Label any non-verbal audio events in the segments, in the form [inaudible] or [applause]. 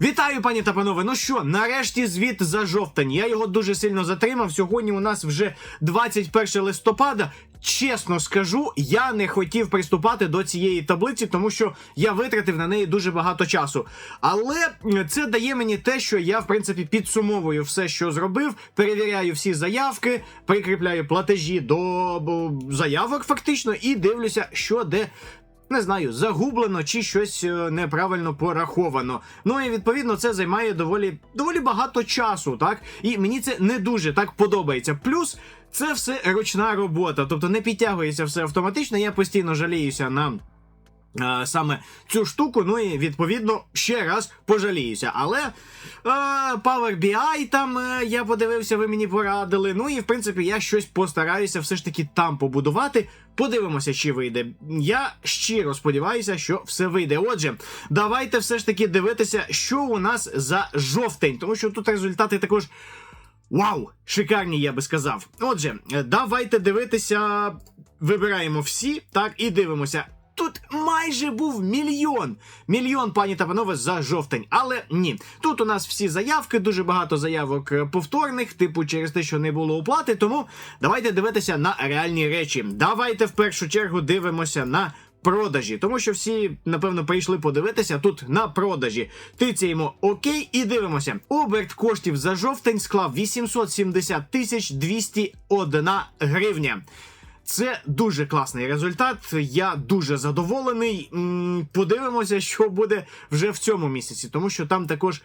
Вітаю, пані та панове. Ну що, нарешті звіт за жовтень. Я його дуже сильно затримав. Сьогодні у нас вже 21 листопада. Чесно скажу, я не хотів приступати до цієї таблиці, тому що я витратив на неї дуже багато часу. Але це дає мені те, що я, в принципі, підсумовую все, що зробив, перевіряю всі заявки, прикріпляю платежі до заявок, фактично, і дивлюся, що де не знаю, загублено чи щось е, неправильно пораховано. Ну і відповідно це займає доволі доволі багато часу, так? І мені це не дуже так подобається. Плюс це все ручна робота, тобто не підтягується все автоматично. Я постійно жаліюся на. е, Саме цю штуку, ну і відповідно ще раз пожаліюся. Але е, Power BI там е, я подивився, ви мені порадили. Ну і в принципі я щось постараюся все ж таки там побудувати. Подивимося, чи вийде. Я щиро сподіваюся, що все вийде. Отже, давайте все ж таки дивитися, що у нас за жовтень, тому що тут результати також. Вау! Шикарні, я би сказав. Отже, давайте дивитися. Вибираємо всі, так, і дивимося. Тут майже був мільйон. Мільйон, пані та панове, за жовтень. Але ні. Тут у нас всі заявки, дуже багато заявок е, повторних, типу через те, що не було оплати. Тому давайте дивитися на реальні речі. Давайте в першу чергу дивимося на. Продажі, тому що всі, напевно, прийшли подивитися тут на продажі. Тицяємо ОК і дивимося. Оберт коштів за жовтень склав 870 тисяч 201 гривня. Це дуже класний результат. Я дуже задоволений. Подивимося, що буде вже в цьому місяці, тому що там також.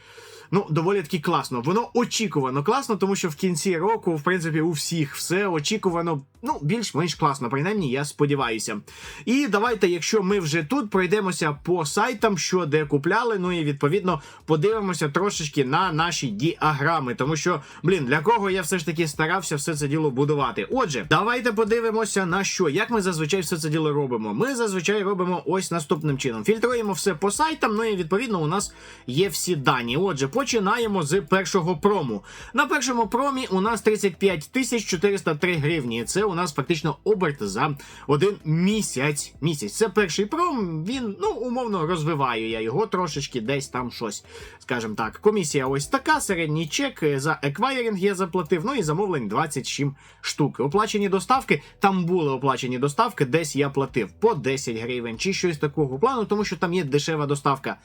Ну, доволі таки класно. Воно очікувано класно, тому що в кінці року, в принципі, у всіх все очікувано, ну, більш-менш класно, принаймні, я сподіваюся. І давайте, якщо ми вже тут пройдемося по сайтам, що де купляли, ну і відповідно подивимося трошечки на наші діаграми, тому що, блін, для кого я все ж таки старався все це діло будувати. Отже, давайте подивимося на що. Як ми зазвичай все це діло робимо. Ми зазвичай робимо ось наступним чином: фільтруємо все по сайтам, ну і відповідно у нас є всі дані. Отже, починаємо з першого прому. На першому промі у нас 35 тисяч 403 гривні. Це у нас фактично оберт за один місяць. Місяць. Це перший пром. Він ну умовно розвиваю я його трошечки, десь там щось. Скажімо так, комісія ось така. Середній чек за еквайринг я заплатив. Ну і замовлень 27 штук. Оплачені доставки. Там були оплачені доставки, десь я платив по 10 гривень чи щось такого плану, тому що там є дешева доставка.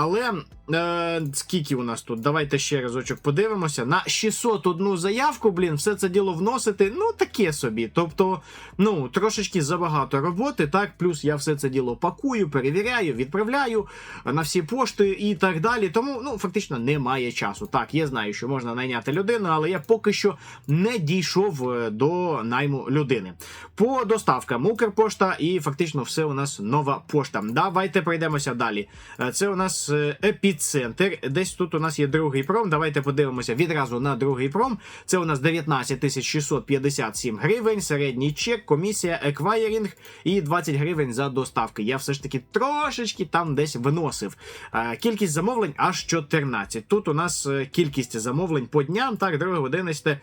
Але е, скільки у нас тут? Давайте ще разочок подивимося. На 601 заявку, блін, все це діло вносити, ну таке собі. Тобто, ну, трошечки забагато роботи, так, плюс я все це діло пакую, перевіряю, відправляю на всі пошти і так далі. Тому, ну, фактично немає часу. Так, я знаю, що можна найняти людину, але я поки що не дійшов е, до найму людини. По доставкам Укрпошта і фактично все у нас нова пошта. Давайте пройдемося далі. Е, Це у нас е, епіцентр. Десь тут у нас є другий пром. Давайте подивимося відразу на другий пром. Це у нас 19 657 гривень, середній чек, комісія, еквайрінг і 20 гривень за доставки. Я все ж таки трошечки там десь виносив. Е, Кількість замовлень аж 14. Тут у нас е, кількість замовлень по дням. Так, 2 11 е,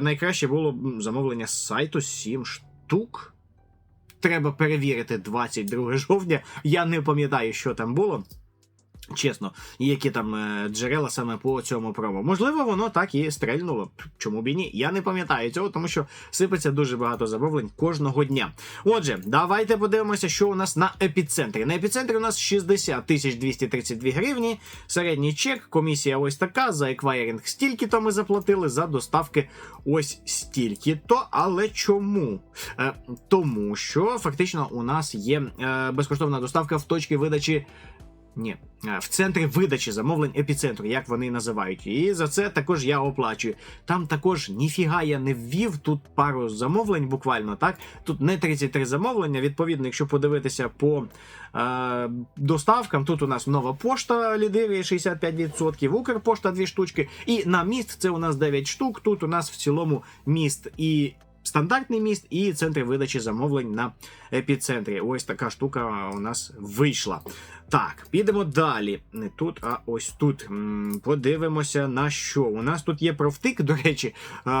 найкраще було замовлення з сайту 7 штук. Треба перевірити 22 жовтня. Я не пам'ятаю, що там було. Чесно, які там е, джерела саме по цьому промо. Можливо, воно так і стрельнуло. Чому б і ні? Я не пам'ятаю цього, тому що сипеться дуже багато замовлень кожного дня. Отже, давайте подивимося, що у нас на епіцентрі. На епіцентрі у нас 60 232 гривні, середній чек, комісія ось така, за еквайринг стільки то ми заплатили, за доставки ось стільки то. Але чому? Е, тому що фактично у нас є е, безкоштовна доставка в точки видачі. Ні, е, в центрі видачі замовлень епіцентру, як вони називають. І за це також я оплачую. Там також ніфіга я не ввів. Тут пару замовлень буквально так. Тут не 33 замовлення. Відповідно, якщо подивитися по е, доставкам, тут у нас нова пошта лідирує 65%, Укрпошта 2 штучки. І на міст це у нас 9 штук. Тут у нас в цілому міст і. Стандартний міст і центр видачі замовлень на епіцентрі. Ось така штука у нас вийшла. Так, підемо далі. Не тут, а ось тут. Подивимося на що. У нас тут є профтик, до речі.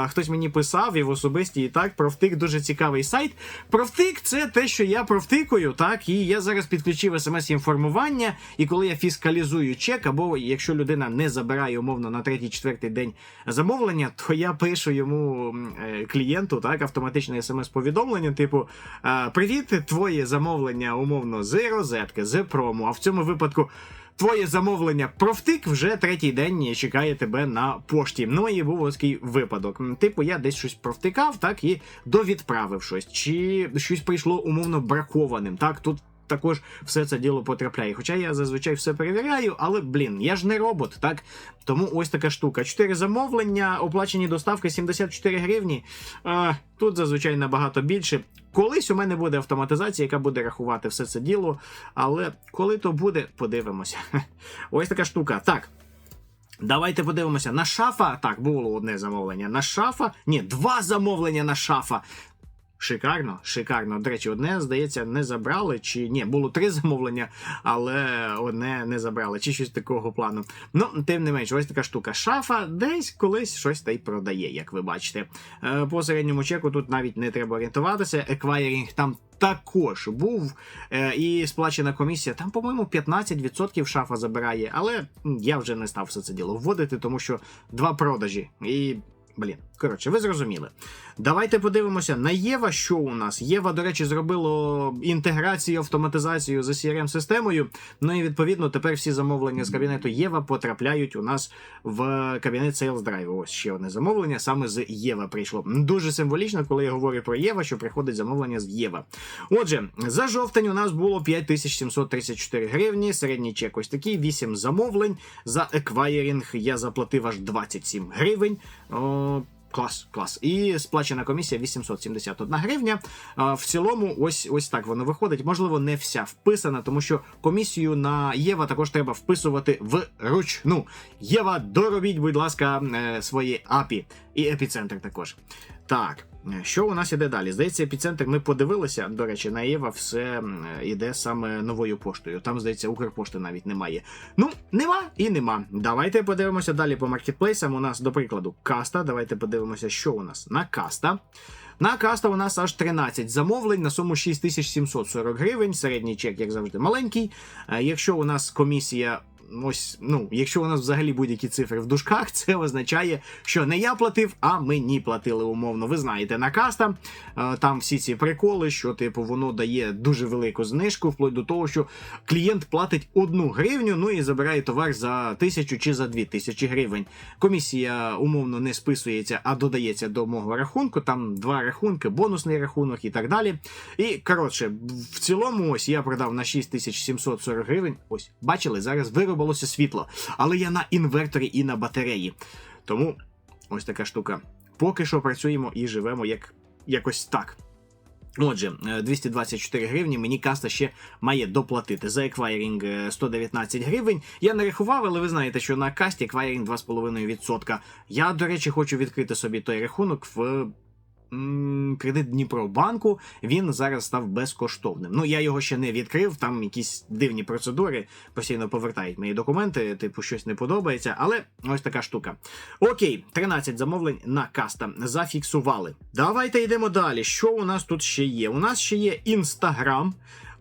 Хтось мені писав і в особисті і так. Профтик дуже цікавий сайт. Профтик це те, що я провтикую, так, і я зараз підключив смс-інформування, і коли я фіскалізую чек, або якщо людина не забирає умовно на третій-четвертий день замовлення, то я пишу йому е, клієнту так, автоматичне смс-повідомлення, типу: Привіт, твоє замовлення умовно з розетки, з прому. А в цьому випадку. Твоє замовлення провтик вже третій день чекає тебе на пошті. Ну і був ось такий випадок. Типу, я десь щось провтикав, так і довідправив щось, чи щось прийшло умовно бракованим. Так, тут також все це діло потрапляє. Хоча я зазвичай все перевіряю, але блін, я ж не робот, так? Тому ось така штука. Чотири замовлення, оплачені доставки 74 гривні. А, тут зазвичай набагато більше. Колись у мене буде автоматизація, яка буде рахувати все це діло. Але коли то буде, подивимося. [laughs] Ось така штука. Так. Давайте подивимося на шафа. Так, було одне замовлення на шафа. Ні, два замовлення на шафа. Шикарно, шикарно. До речі, одне, здається, не забрали. Чи ні, було три [laughs] замовлення, але одне не забрали, чи щось такого плану. Ну, тим не менш, ось така штука. Шафа десь колись щось та й продає, як ви бачите. Е, По середньому чеку тут навіть не треба орієнтуватися. Еквайрінг там також був. Е, І сплачена комісія, там, по-моєму, 15% шафа забирає, але я вже не став все це діло вводити, тому що два продажі. І. Блін, коротше, ви зрозуміли. Давайте подивимося на Єва, що у нас. Єва, до речі, зробило інтеграцію, автоматизацію з crm системою Ну і відповідно тепер всі замовлення з кабінету Єва потрапляють у нас в кабінет Sales Drive. Ось ще одне замовлення саме з Єва прийшло. Дуже символічно, коли я говорю про Єва, що приходить замовлення з Єва. Отже, за жовтень у нас було 5734 гривні. Середній чек ось такий, 8 замовлень. За еквайрінг я заплатив аж 27 гривень. Клас, клас. І сплачена комісія 871 гривня. В цілому, ось ось так воно виходить. Можливо, не вся вписана, тому що комісію на Єва також треба вписувати вручну. Єва, доробіть, будь ласка, е, свої апі і епіцентр також. Так, що у нас іде далі? Здається, епіцентр ми подивилися. До речі, на Єва все м, іде саме новою поштою. Там, здається, Укрпошти навіть немає. Ну, нема і нема. Давайте подивимося далі по маркетплейсам. У нас, до прикладу, каста. Давайте подивимося, що у нас на каста. На каста у нас аж 13 замовлень на суму 6740 гривень. Середній чек, як завжди, маленький. Е, Якщо у нас комісія. Ось, ну, якщо у нас взагалі будь-які цифри в дужках, це означає, що не я платив, а мені платили умовно. Ви знаєте, на каста е, там всі ці приколи, що типу воно дає дуже велику знижку, вплоть до того, що клієнт платить одну гривню, ну і забирає товар за тисячу чи за дві тисячі гривень. Комісія умовно не списується, а додається до мого рахунку. Там два рахунки, бонусний рахунок і так далі. І коротше, в цілому, ось я продав на 6740 гривень. Ось, бачили, зараз виробилося світло, але я на інверторі і на батареї. Тому ось така штука. Поки що працюємо і живемо як якось так. Отже, е, 224 гривні мені каста ще має доплатити. За еквайрінг е, 119 гривень. Я не рахував, але ви знаєте, що на касті еквайрінг 2,5%. Я, до речі, хочу відкрити собі той рахунок в. Кредит Дніпробанку він зараз став безкоштовним. Ну я його ще не відкрив. Там якісь дивні процедури постійно повертають мої документи, типу щось не подобається. Але ось така штука. Окей, 13 замовлень на каста зафіксували. Давайте йдемо далі. Що у нас тут ще є? У нас ще є інстаграм.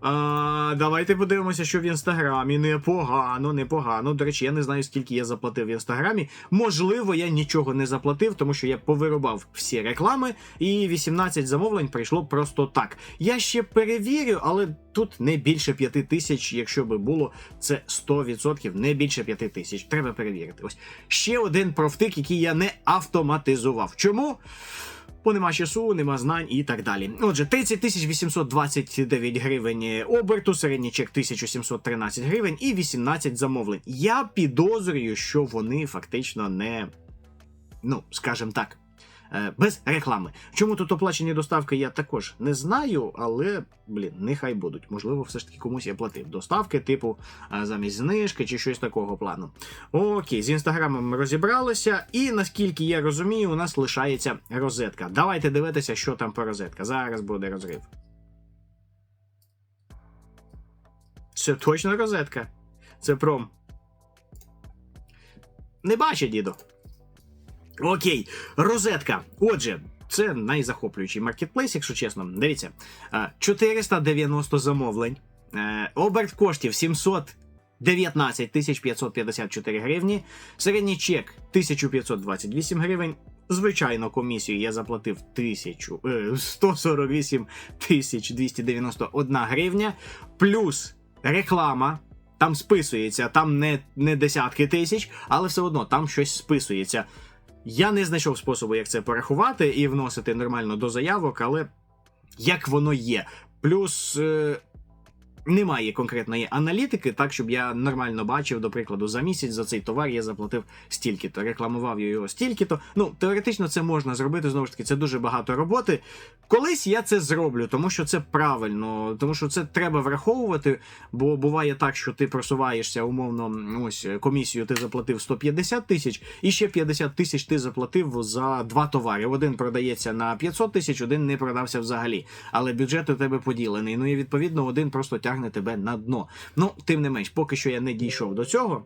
А, давайте подивимося, що в інстаграмі непогано, непогано. До речі, я не знаю, скільки я заплатив в інстаграмі. Можливо, я нічого не заплатив, тому що я повирубав всі реклами, і 18 замовлень прийшло просто так. Я ще перевірю, але тут не більше 5 тисяч, якщо би було, це 100%, не більше 5 тисяч. Треба перевірити. Ось ще один профтик, який я не автоматизував. Чому? Бо нема часу, нема знань і так далі. Отже, 30 тисяч 829 гривень оберту, середній чек 1713 гривень і 18 замовлень. Я підозрюю, що вони фактично не, ну, скажімо так, е, без реклами. Чому тут оплачені доставки, я також не знаю, але, блін, нехай будуть. Можливо, все ж таки комусь я платив доставки, типу е, замість знижки чи щось такого плану. Окей, з інстаграмом ми розібралися, і наскільки я розумію, у нас лишається розетка. Давайте дивитися, що там по розетка. Зараз буде розрив. Це точно розетка. Це пром. Не бачить, діду. Окей, розетка. Отже, це найзахоплюючий маркетплейс, якщо чесно. Дивіться, е, 490 замовлень, е, оберт коштів 719 тисяч 554 гривні, середній чек 1528 гривень. Звичайно, комісію я заплатив 1000, е, 148 291 гривня, плюс реклама. Там списується, там не, не десятки тисяч, але все одно там щось списується. Я не знайшов способу, як це порахувати і вносити нормально до заявок, але як воно є. Плюс е, немає конкретної аналітики, так щоб я нормально бачив, до прикладу, за місяць за цей товар я заплатив стільки-то, рекламував його стільки-то. Ну, теоретично це можна зробити, знову ж таки, це дуже багато роботи. Колись я це зроблю, тому що це правильно, тому що це треба враховувати, бо буває так, що ти просуваєшся умовно, ось комісію ти заплатив 150 тисяч, і ще 50 тисяч ти заплатив за два товари. Один продається на 500 тисяч, один не продався взагалі. Але бюджет у тебе поділений. Ну і відповідно один просто тягне тебе на дно. Ну, тим не менш, поки що я не дійшов до цього.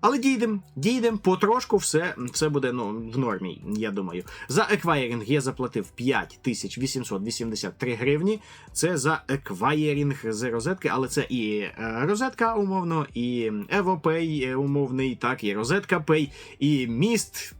Але дійдем, дійдем, потрошку все, все буде ну, в нормі, я думаю. За еквайринг я заплатив 5883 гривні. Це за еквайринг з розетки, але це і е, розетка умовно, і EvoPay умовний, так, і розетка Pay, і міст.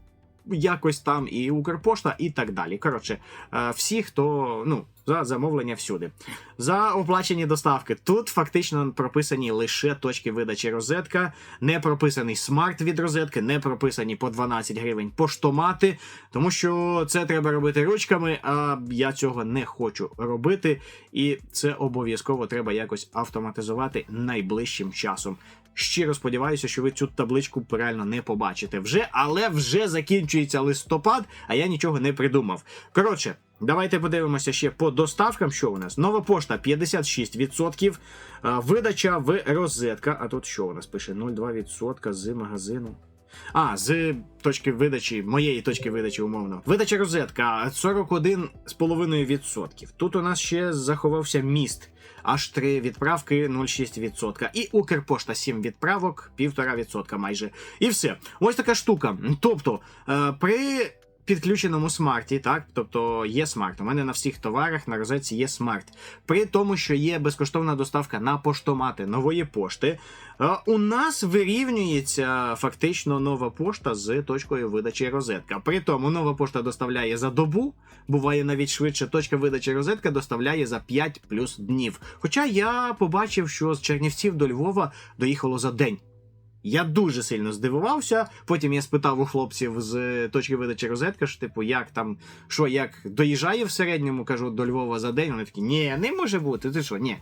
Якось там і Укрпошта, і так далі. Коротше, е, всі, хто ну за замовлення всюди. За оплачені доставки. Тут фактично прописані лише точки видачі розетка, не прописаний смарт від розетки, не прописані по 12 гривень поштомати, тому що це треба робити ручками, а я цього не хочу робити, і це обов'язково треба якось автоматизувати найближчим часом. Щиро сподіваюся, що ви цю табличку реально не побачите вже, але вже закінчується листопад, а я нічого не придумав. Коротше. Давайте подивимося ще по доставкам, що у нас. Нова пошта 56%. Видача в розетка. А тут що у нас пише? 0,2% з магазину. А, з точки видачі, моєї точки видачі, умовно. Видача розетка 41,5%. Тут у нас ще заховався міст. Аж 3 відправки 0,6%. І Укрпошта 7 відправок, 1,5% майже. І все. Ось така штука. Тобто, е, при підключеному смарті, так, тобто є смарт. У мене на всіх товарах на розетці є смарт. При тому, що є безкоштовна доставка на поштомати нової пошти, е, у нас вирівнюється фактично нова пошта з точкою видачі розетка. При тому нова пошта доставляє за добу, буває навіть швидше. Точка видачі розетка доставляє за 5 плюс днів. Хоча я побачив, що з Чернівців до Львова доїхало за день. Я дуже сильно здивувався. Потім я спитав у хлопців з точки видачі розетка, що типу, як там, що як доїжджає в середньому, кажу, до Львова за день. Вони такі, ні, не може бути. Ти що, ні.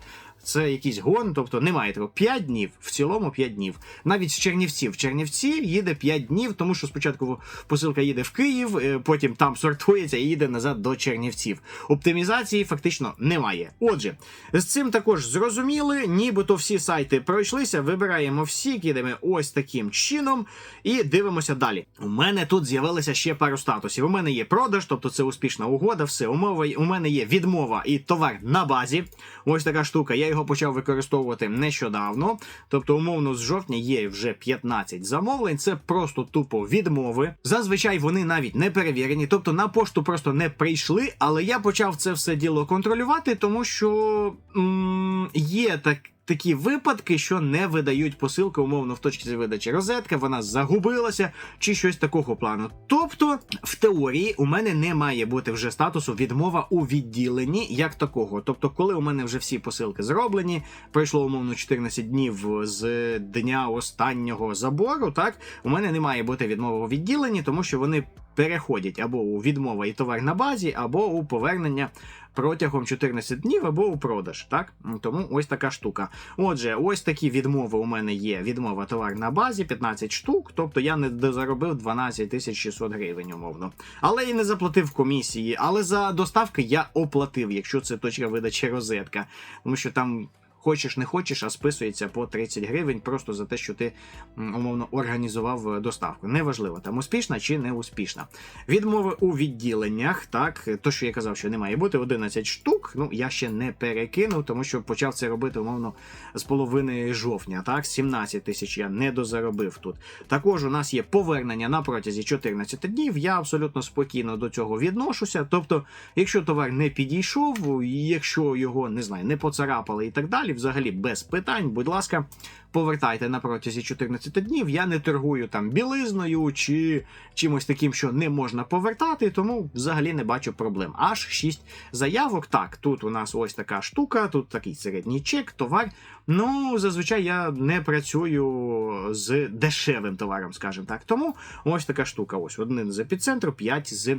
Це якийсь гон, тобто немає такого. 5 днів, в цілому 5 днів. Навіть з Чернівців. В Чернівці їде 5 днів, тому що спочатку посилка їде в Київ, е, потім там сортується і їде назад до Чернівців. Оптимізації фактично немає. Отже, з цим також зрозуміли, нібито всі сайти пройшлися, вибираємо всі, кидаємо ось таким чином і дивимося далі. У мене тут з'явилося ще пару статусів. У мене є продаж, тобто це успішна угода, все умова. У мене є відмова і товар на базі. Ось така штука. Я його почав використовувати нещодавно. Тобто, умовно, з жовтня є вже 15 замовлень. Це просто тупо відмови. Зазвичай вони навіть не перевірені, тобто на пошту просто не прийшли. Але я почав це все діло контролювати, тому що м- є так. Такі випадки, що не видають посилки, умовно в точці видачі розетка, вона загубилася чи щось такого плану. Тобто, в теорії у мене не має бути вже статусу відмова у відділенні як такого. Тобто, коли у мене вже всі посилки зроблені, пройшло умовно 14 днів з дня останнього забору, так у мене не має бути відмова у відділенні, тому що вони переходять або у відмова і товар на базі, або у повернення протягом 14 днів або у продаж. Так тому ось така штука. Отже, ось такі відмови у мене є. Відмова товар на базі 15 штук, тобто я не заробив 12 тисяч 600 гривень, умовно. Але і не заплатив комісії. Але за доставки я оплатив, якщо це точка видачі розетка, тому що там. Хочеш не хочеш, а списується по 30 гривень просто за те, що ти умовно організував е, доставку. Неважливо, там успішна чи не успішна. Відмови у відділеннях, так, то, що я казав, що не має бути 11 штук. Ну, я ще не перекинув, тому що почав це робити, умовно, з половини жовтня. Так, 17 тисяч я не дозаробив тут. Також у нас є повернення на протязі 14 днів. Я абсолютно спокійно до цього відношуся. Тобто, якщо товар не підійшов, якщо його не знаю, не поцарапали і так далі, взагалі без питань, будь ласка, повертайте на протязі 14 днів. Я не торгую там білизною чи чимось таким, що не можна повертати, тому взагалі не бачу проблем. Аж 6 заявок. Так, тут у нас ось така штука, тут такий середній чек, товар. Ну, зазвичай я не працюю з дешевим товаром, скажімо так. Тому ось така штука. Ось один з епіцентру, 5 з е,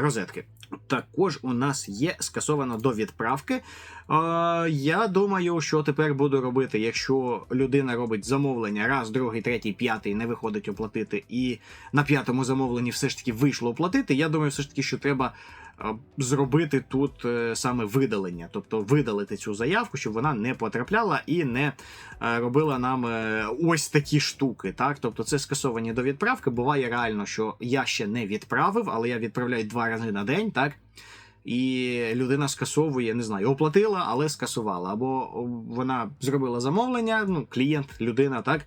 розетки. Також у нас є скасовано до відправки. Я думаю, що тепер буду робити, якщо людина робить замовлення раз, другий, третій, п'ятий, не виходить оплатити, і на п'ятому замовленні все ж таки вийшло оплатити. Я думаю, все ж таки, що треба зробити тут е, саме видалення, тобто видалити цю заявку, щоб вона не потрапляла і не е, робила нам е, ось такі штуки. Так, тобто це скасовані до відправки. Буває реально, що я ще не відправив, але я відправляю два рази на день, так. І людина скасовує, не знаю, оплатила, але скасувала. Або вона зробила замовлення, ну, клієнт, людина, так.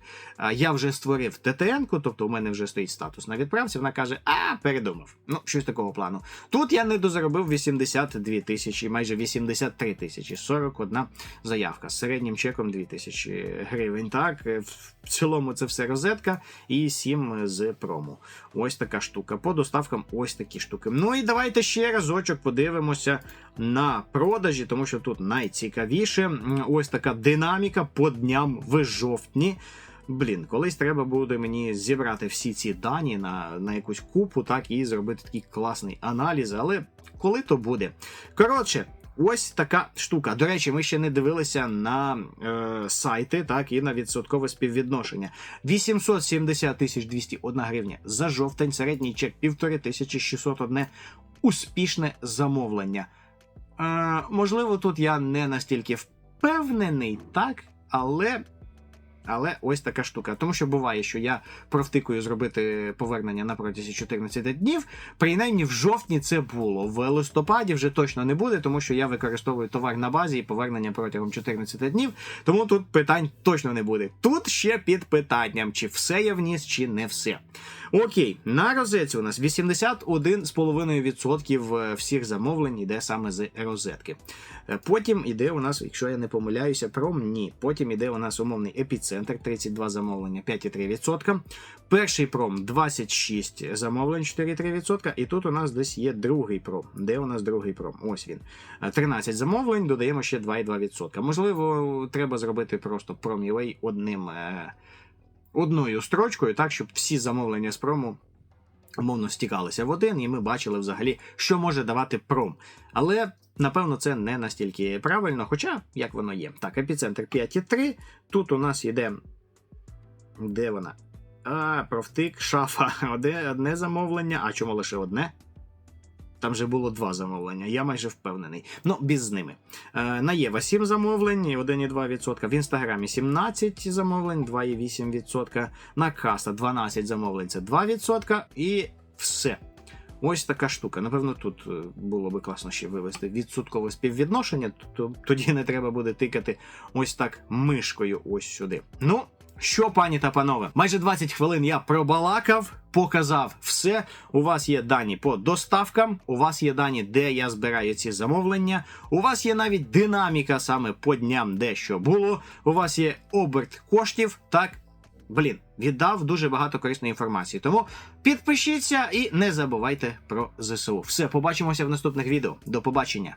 Я вже створив ТТН-ку, тобто у мене вже стоїть статус на відправці. Вона каже: А, передумав. Ну, щось такого плану. Тут я не дозаробив 82 тисячі, майже 83 тисячі, 41 заявка з середнім чеком 2 тисячі гривень. Так, в цілому це все розетка і 7 з прому. Ось така штука. По доставкам ось такі штуки. Ну і давайте ще разочок подивимося на продажі, тому що тут найцікавіше. Ось така динаміка по дням в жовтні. Блін, колись треба буде мені зібрати всі ці дані на, на якусь купу, так, і зробити такий класний аналіз, але коли то буде. Коротше. Ось така штука. До речі, ми ще не дивилися на е, сайти, так, і на відсоткове співвідношення. 870 тисяч 201 гривня за жовтень, середній чек 1561 успішне замовлення. Е, можливо, тут я не настільки впевнений, так, але. Але ось така штука. Тому що буває, що я провтикую зробити повернення на протязі 14 днів. Принаймні в жовтні це було. В листопаді вже точно не буде, тому що я використовую товар на базі і повернення протягом 14 днів. Тому тут питань точно не буде. Тут ще під питанням, чи все я вніс, чи не все. Окей, на розетці у нас 81,5% е, всіх замовлень йде саме з розетки. Е, Потім іде у нас, якщо я не помиляюся, пром ні. Потім іде у нас умовний епіцентр, 32 замовлення, 5,3%. Перший пром 26 замовлень, 4,3%. І тут у нас десь є другий пром. Де у нас другий пром? Ось він. Е, 13 замовлень, додаємо ще 2,2%. Можливо, треба зробити просто промівей одним. е, Одною строчкою, так, щоб всі замовлення з прому умовно стікалися в один, і ми бачили взагалі, що може давати пром. Але напевно це не настільки правильно, хоча як воно є. Так, епіцентр 5,3. Тут у нас йде. Де вона? А, профтик, шафа. [laughs] Одне замовлення. А чому лише одне? Там же було два замовлення, я майже впевнений. Ну, без з ними. Е, на Єва 7 замовлень, 1,2%. В інстаграмі 17 замовлень, 2,8%. На Каса 12 замовлень, це 2%. І все. Ось така штука. Напевно, тут е, було би класно ще вивести відсоткове співвідношення, тоді не треба буде тикати ось так мишкою ось сюди. Ну, що, пані та панове, майже 20 хвилин я пробалакав, показав все. У вас є дані по доставкам, у вас є дані, де я збираю ці замовлення. У вас є навіть динаміка саме по дням, де що було. У вас є оберт коштів. Так, блін, віддав дуже багато корисної інформації. Тому підпишіться і не забувайте про ЗСУ. Все, побачимося в наступних відео. До побачення.